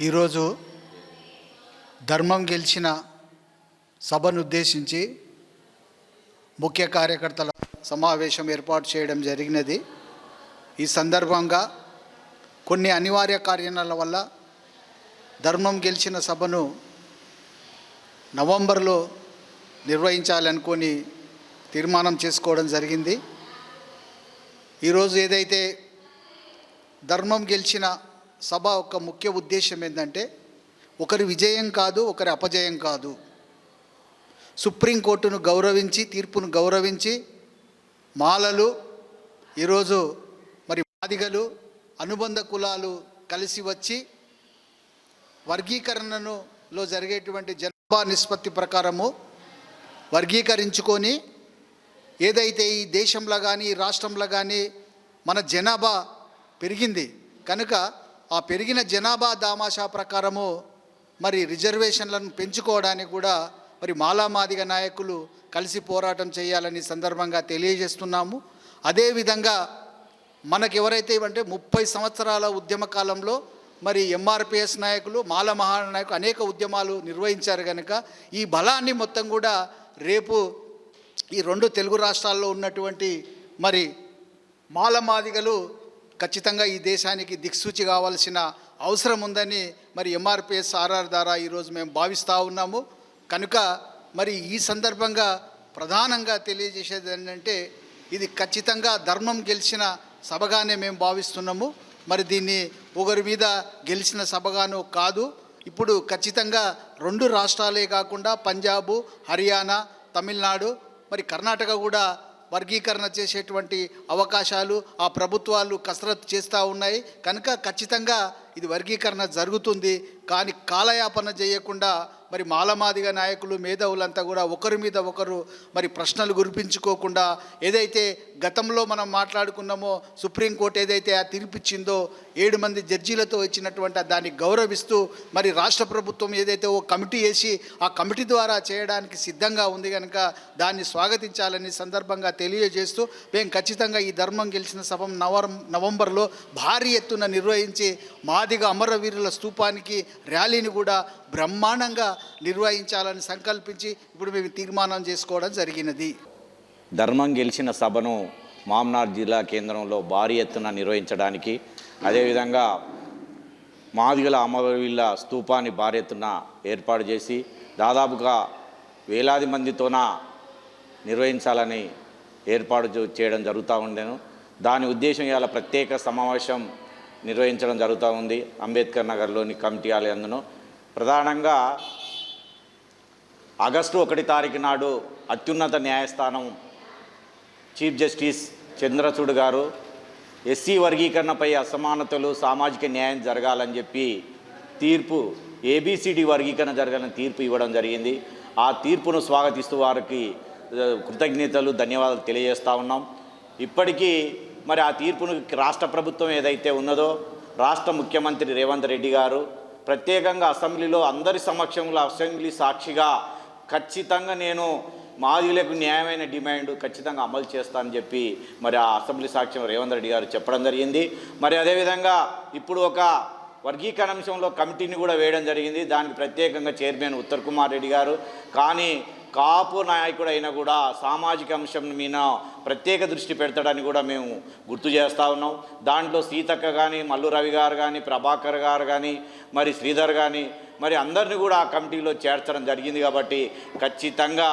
ఈరోజు ధర్మం గెలిచిన సభను ఉద్దేశించి ముఖ్య కార్యకర్తల సమావేశం ఏర్పాటు చేయడం జరిగినది. ఈ సందర్భంగా కొన్ని అనివార్య కార్యాల వల్ల ధర్మం గెలిచిన సభను నవంబర్లో నిర్వహించాలనుకొని తీర్మానం చేసుకోవడం జరిగింది. ఈరోజు ఏదైతే ధర్మం గెలిచిన సభ ఒక ముఖ్య ఉద్దేశం ఏంటంటే ఒకరి విజయం కాదు ఒకరి అపజయం కాదు. సుప్రీంకోర్టును గౌరవించి తీర్పును గౌరవించి మాలలు ఈరోజు మరి మాదిగలు అనుబంధ కులాలు కలిసి వచ్చి వర్గీకరణను లో జరిగేటువంటి జనాభా నిష్పత్తి ప్రకారము వర్గీకరించుకొని ఏదైతే ఈ దేశంలో కానీ ఈ రాష్ట్రంలో కానీ మన జనాభా పెరిగింది. కనుక ఆ పెరిగిన జనాభా దామాషా ప్రకారము మరి రిజర్వేషన్లను పెంచుకోవడానికి కూడా మరి మాలామాదిగ నాయకులు కలిసి పోరాటం చేయాలని సందర్భంగా తెలియజేస్తున్నాము. అదేవిధంగా మనకు ఎవరైతే అంటే ముప్పై సంవత్సరాల ఉద్యమ కాలంలో మరి ఎంఆర్పిఎస్ నాయకులు మాల మహానాయకులు అనేక ఉద్యమాలు నిర్వహించారు కనుక ఈ బలాన్ని మొత్తం కూడా రేపు ఈ రెండు తెలుగు రాష్ట్రాల్లో ఉన్నటువంటి మరి మాలమాదిగలు ఖచ్చితంగా ఈ దేశానికి దిక్సూచి కావాల్సిన అవసరం ఉందని మరి ఎంఆర్పిఎస్ ఆర్ఆర్ ద్వారా ఈరోజు మేము భావిస్తూ ఉన్నాము. కనుక మరి ఈ సందర్భంగా ప్రధానంగా తెలియజేసేది ఏంటంటే ఇది ఖచ్చితంగా ధర్మం గెలిచిన సభగానే మేము భావిస్తున్నాము. మరి దీన్ని ఒకరి మీద గెలిచిన సభగాను కాదు ఇప్పుడు ఖచ్చితంగా రెండు రాష్ట్రాలే కాకుండా పంజాబు హర్యానా తమిళనాడు మరి కర్ణాటక కూడా వర్గీకరణ చేసేటువంటి అవకాశాలు ఆ ప్రభుత్వాలు కసరత్తు చేస్తూ ఉన్నాయి. కనుక ఖచ్చితంగా ఇది వర్గీకరణ జరుగుతుంది. కానీ కాలయాపన చేయకుండా మరి మాలమాదిగ నాయకులు మేధావులంతా కూడా ఒకరి మీద ఒకరు మరి ప్రశ్నలు గురిపించుకోకుండా ఏదైతే గతంలో మనం మాట్లాడుకున్నామో సుప్రీంకోర్టు ఏదైతే ఆ తీర్పిచ్చిందో ఏడు మంది జడ్జీలతో ఇచ్చినటువంటి దాన్ని గౌరవిస్తూ మరి రాష్ట్ర ప్రభుత్వం ఏదైతే ఓ కమిటీ వేసి ఆ కమిటీ ద్వారా చేయడానికి సిద్ధంగా ఉంది కనుక దాన్ని స్వాగతించాలని సందర్భంగా తెలియజేస్తూ మేము ఖచ్చితంగా ఈ ధర్మం గెలిచిన సభ నవర్ నవంబర్లో భారీ ఎత్తున నిర్వహించి మాదిగ అమరవీరుల స్తూపానికి ర్యాలీని కూడా బ్రహ్మాండంగా నిర్వహించాలని సంకల్పించి ఇప్పుడు మేము తీర్మానం చేసుకోవడం జరిగినది. ధర్మం గెలిచిన సభను మామ్నార్ జిల్లా కేంద్రంలో భారీ ఎత్తున నిర్వహించడానికి అదేవిధంగా మాదిగల అమరవీళ్ళ స్తూపాన్ని భారీ ఎత్తున ఏర్పాటు చేసి దాదాపుగా వేలాది మందితోన నిర్వహించాలని ఏర్పాటు చేయడం జరుగుతూ ఉండేను. దాని ఉద్దేశం ఇవాళ ప్రత్యేక సమావేశం నిర్వహించడం జరుగుతూ ఉంది. అంబేద్కర్ నగర్లోని కమిటీ ఆలయందును. ప్రధానంగా ఆగస్టు ఒకటి తారీఖు నాడు అత్యున్నత న్యాయస్థానం చీఫ్ జస్టిస్ చంద్రచూడ్ గారు ఎస్సీ వర్గీకరణపై అసమానతలు సామాజిక న్యాయం జరగాలని చెప్పి తీర్పు ఏబిసిడి వర్గీకరణ జరగాలని తీర్పు ఇవ్వడం జరిగింది. ఆ తీర్పును స్వాగతిస్తూ వారికి కృతజ్ఞతలు ధన్యవాదాలు తెలియజేస్తూ ఉన్నాం. ఇప్పటికీ మరి ఆ తీర్పును రాష్ట్ర ప్రభుత్వం ఏదైతే ఉన్నదో రాష్ట్ర ముఖ్యమంత్రి రేవంత్ రెడ్డి గారు ప్రత్యేకంగా అసెంబ్లీలో అందరి సమక్షంలో అసెంబ్లీ సాక్షిగా ఖచ్చితంగా నేను మాదిలకు న్యాయమైన డిమాండ్ ఖచ్చితంగా అమలు చేస్తానని చెప్పి మరి ఆ అసెంబ్లీ సాక్ష్యం రేవంత్ రెడ్డి గారు చెప్పడం జరిగింది. మరి అదేవిధంగా ఇప్పుడు ఒక వర్గీకరణ అంశంలో కమిటీని కూడా వేయడం జరిగింది. దానికి ప్రత్యేకంగా చైర్మన్ ఉత్తర్ కుమార్ రెడ్డి గారు. కానీ కాపు నాయకుడైనా కూడా సామాజిక అంశం మీద ప్రత్యేక దృష్టి పెడతాడని కూడా మేము గుర్తు చేస్తూ ఉన్నాం. దాంట్లో సీతక్క కానీ మల్లు రవి గారు కానీ ప్రభాకర్ గారు కానీ మరి శ్రీధర్ కానీ మరి అందరిని కూడా ఆ కమిటీలో చేర్చడం జరిగింది కాబట్టి ఖచ్చితంగా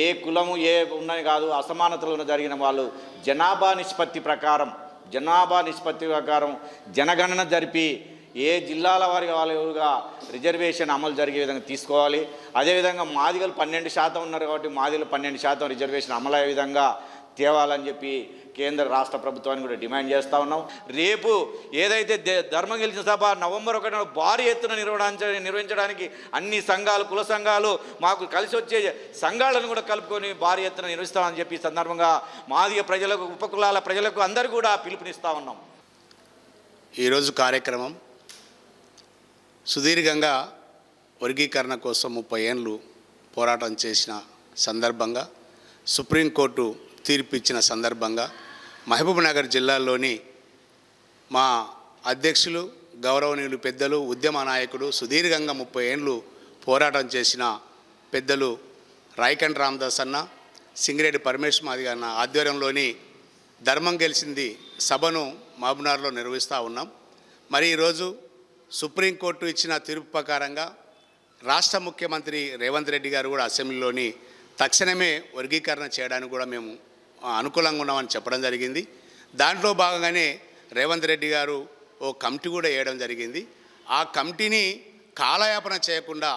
ఏ కులము ఏ ఉన్నది కాదు అసమానతలు జరిగిన వాళ్ళు జనాభా నిష్పత్తి ప్రకారం జనాభా నిష్పత్తి ప్రకారం జనగణన జరిపి ఏ జిల్లాల వారి వాళ్ళుగా రిజర్వేషన్ అమలు జరిగే విధంగా తీసుకోవాలి. అదేవిధంగా మాదిగలు పన్నెండు శాతం ఉన్నారు కాబట్టి మాదిగలు పన్నెండు శాతం రిజర్వేషన్ అమలు అయ్యే విధంగా తేవాలని చెప్పి కేంద్ర రాష్ట్ర ప్రభుత్వాన్ని కూడా డిమాండ్ చేస్తూ ఉన్నాం. రేపు ఏదైతే దే- ధర్మం గెలిచిన సభ నవంబర్ ఒకటిన భారీ ఎత్తున నిర్వహించ నిర్వహించడానికి అన్ని సంఘాలు కుల సంఘాలు మాకు కలిసి వచ్చే సంఘాలను కూడా కలుపుకొని భారీ ఎత్తున నిర్వహిస్తామని చెప్పి సందర్భంగా మాదిగ ప్రజలకు ఉపకులాల ప్రజలకు అందరూ కూడా పిలుపునిస్తూ ఉన్నాం. ఈరోజు కార్యక్రమం సుదీర్ఘంగా వర్గీకరణ కోసం ముప్పై ఏళ్ళు పోరాటం చేసిన సందర్భంగా సుప్రీంకోర్టు తీర్పు ఇచ్చిన సందర్భంగా మహబూబ్నగర్ జిల్లాలోని మా అధ్యక్షులు గౌరవనీయులు పెద్దలు ఉద్యమ నాయకుడు సుదీర్ఘంగా ముప్పై ఏండ్లు పోరాటం చేసిన పెద్దలు రాయకండ్ రామదాస్ అన్న సింగిరెడ్డి పరమేశ్ మాది అన్న ఆధ్వర్యంలోని ధర్మం గెలిచింది సభను మహబూబ్నగర్లో నిర్వహిస్తూ ఉన్నాం. మరి ఈరోజు సుప్రీంకోర్టు ఇచ్చిన తీర్పు ప్రకారంగా రాష్ట్ర ముఖ్యమంత్రి రేవంత్ రెడ్డి గారు కూడా అసెంబ్లీలోని తక్షణమే వర్గీకరణ చేయడానికి కూడా మేము అనుకూలంగా ఉన్నామని చెప్పడం జరిగింది. దాంట్లో భాగంగానే రేవంత్ రెడ్డి గారు ఓ కమిటీ కూడా వేయడం జరిగింది. ఆ కమిటీని కాలయాపన చేయకుండా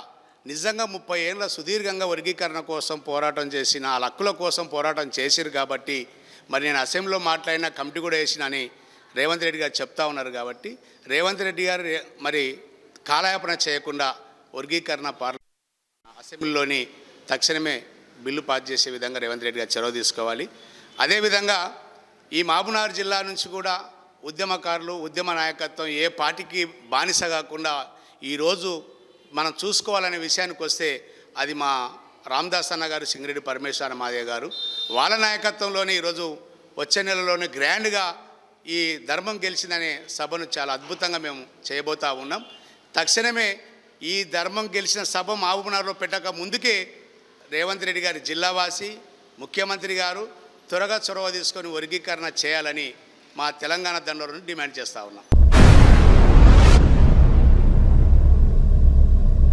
నిజంగా ముప్పై ఏళ్ళ సుదీర్ఘంగా వర్గీకరణ కోసం పోరాటం చేసిన ఆ హక్కుల కోసం పోరాటం చేసిరు కాబట్టి మరి నేను అసెంబ్లీలో మాట్లాడిన కమిటీ కూడా వేసినని రేవంత్ రెడ్డి గారు చెప్తా ఉన్నారు కాబట్టి రేవంత్ రెడ్డి గారు మరి కాలయాపన చేయకుండా వర్గీకరణ పార్ల అసెంబ్లీలోని తక్షణమే బిల్లు పాస్ చేసే విధంగా రేవంత్ రెడ్డి గారు చొరవ తీసుకోవాలి. అదేవిధంగా ఈ మహబూబ్నగర్ జిల్లా నుంచి కూడా ఉద్యమకారులు ఉద్యమ నాయకత్వం ఏ పార్టీకి బానిస కాకుండా ఈరోజు మనం చూసుకోవాలనే విషయానికి వస్తే అది మా రామదాస్ అన్న గారు సింగిరెడ్డి పరమేశ్వర మాదే గారు. వాళ్ళ నాయకత్వంలోనే ఈరోజు వచ్చే నెలలోనే గ్రాండ్గా ఈ ధర్మం గెలిచిందనే సభను చాలా అద్భుతంగా మేము చేయబోతా ఉన్నాం. తక్షణమే ఈ ధర్మం గెలిచిన సభ మహబూబ్నగర్లో పెట్టక ముందుకే రేవంత్ రెడ్డి గారి జిల్లావాసి ముఖ్యమంత్రి గారు త్వరగా చొరవ తీసుకొని వర్గీకరణ చేయాలని మా తెలంగాణ దండలను డిమాండ్ చేస్తూ ఉన్నాం.